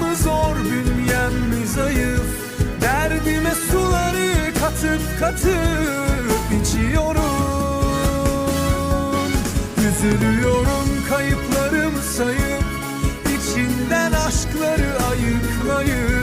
Makamı zor bünyem mi zayıf? Derdime suları katıp katıp içiyorum. Üzülüyorum kayıplarım sayıp içinden aşkları ayıklayıp